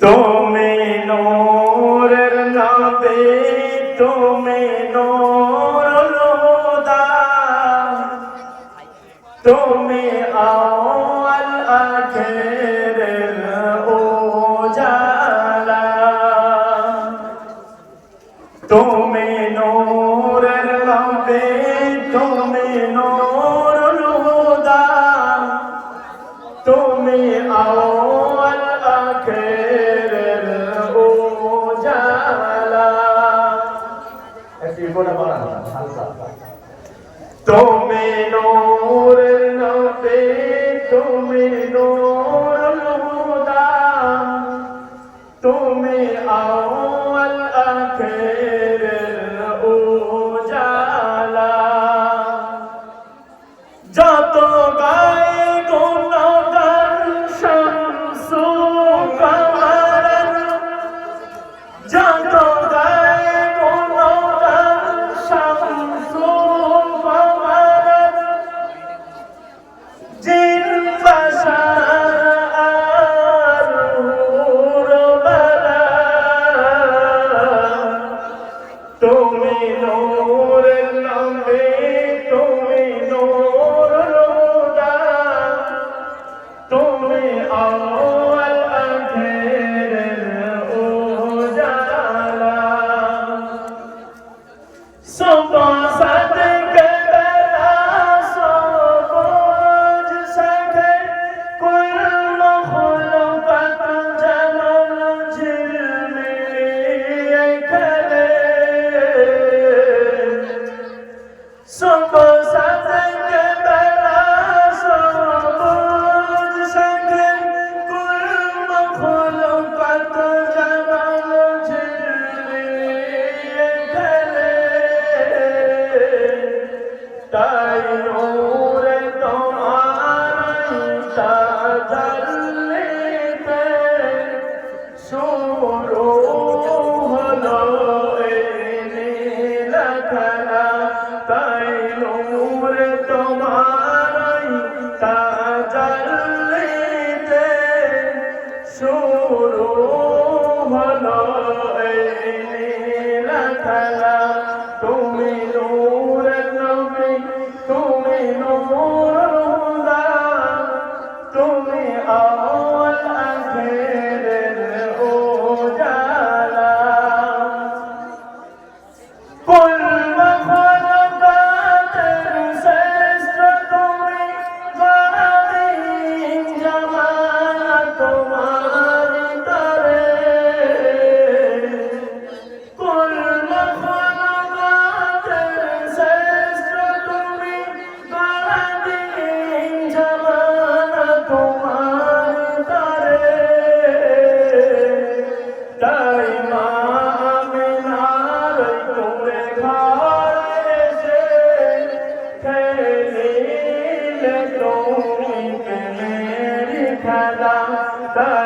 তুমি নূরের নবী তুমি হুদা তুমি আওয়াল তুমি নূরের নবী তুমি নূরুল হুদা। তুমি আওয়াল আখিরের উজালা। যত গায়ে তাই নূরে তোমার তাজাল্লিতে শুরু হলো এই নীলখেলা তাই নূরে তোমার তাজাল্লিতে শুরু হলো এই খেলা